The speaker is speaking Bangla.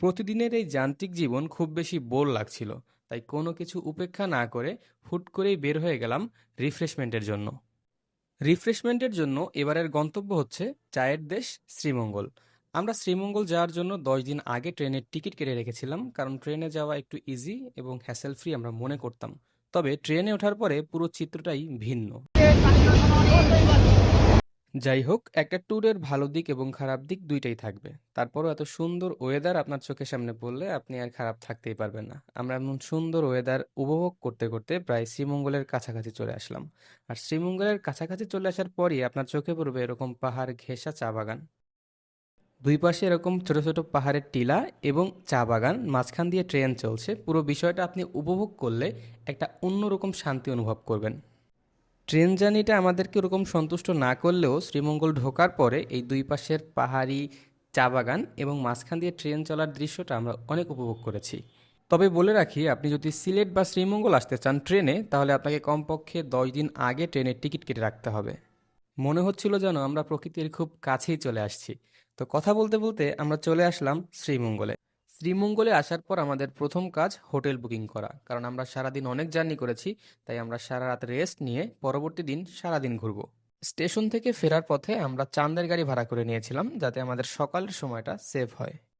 প্রতিদিনের এই যান্ত্রিক জীবন খুব বেশি বোর লাগছিল, তাই কোনো কিছু উপেক্ষা না করে হুট করেই বের হয়ে গেলাম রিফ্রেশমেন্টের জন্য। রিফ্রেশমেন্টের জন্য এবারের গন্তব্য হচ্ছে চায়ের দেশ শ্রীমঙ্গল। আমরা শ্রীমঙ্গল যাওয়ার জন্য দশ দিন আগে ট্রেনের টিকিট কেটে রেখেছিলাম, কারণ ট্রেনে যাওয়া একটু ইজি এবং হ্যাসেল ফ্রি আমরা মনে করতাম। তবে ট্রেনে ওঠার পরে পুরো চিত্রটাই ভিন্ন। যাই হোক একটা ট্যুরের ভালো দিক এবং খারাপ দিক দুইটাই থাকবে। তারপরও এত সুন্দর ওয়েদার আপনার চোখের সামনে পড়লে আপনি আর খারাপ থাকতেই পারবেন না। আমরা এমন সুন্দর ওয়েদার উপভোগ করতে করতে প্রায় শ্রীমঙ্গলের কাছাকাছি চলে আসলাম। আর শ্রীমঙ্গলের কাছাকাছি চলে আসার পরই আপনার চোখে পড়বে এরকম পাহাড় ঘেঁষা চা বাগান। দুই পাশে এরকম ছোট ছোট পাহাড়ের টিলা এবং চা বাগান, মাঝখান দিয়ে ট্রেন চলছে। পুরো বিষয়টা আপনি উপভোগ করলে একটা অন্যরকম শান্তি অনুভব করবেন। ট্রেন জার্নিটা আমাদেরকে ওরকম সন্তুষ্ট না করলেও শ্রীমঙ্গল ঢোকার পরে এই দুই পাশের পাহাড়ি চা বাগান এবং মাঝখান দিয়ে ট্রেন চলার দৃশ্যটা আমরা অনেক উপভোগ করেছি। তবে বলে রাখি, আপনি যদি সিলেট বা শ্রীমঙ্গল আসতে চান ট্রেনে, তাহলে আপনাকে কমপক্ষে দশ দিন আগে ট্রেনের টিকিট কেটে রাখতে হবে। মনে হচ্ছিল যেন আমরা প্রকৃতির খুব কাছেই চলে আসছি। তো কথা বলতে বলতে আমরা চলে আসলাম শ্রীমঙ্গলে। শ্রীমঙ্গলে আসার পর আমাদের প্রথম কাজ হোটেল বুকিং করা। কারণ আমরা সারাদিন অনেক জার্নি করেছি, তাই আমরা সারা রাত রেস্ট নিয়ে পরবর্তী দিন সারাদিন ঘুরবো। স্টেশন থেকে ফেরার পথে আমরা চান্দের গাড়ি ভাড়া করে নিয়েছিলাম, যাতে আমাদের সকালের সময়টা সেভ হয়।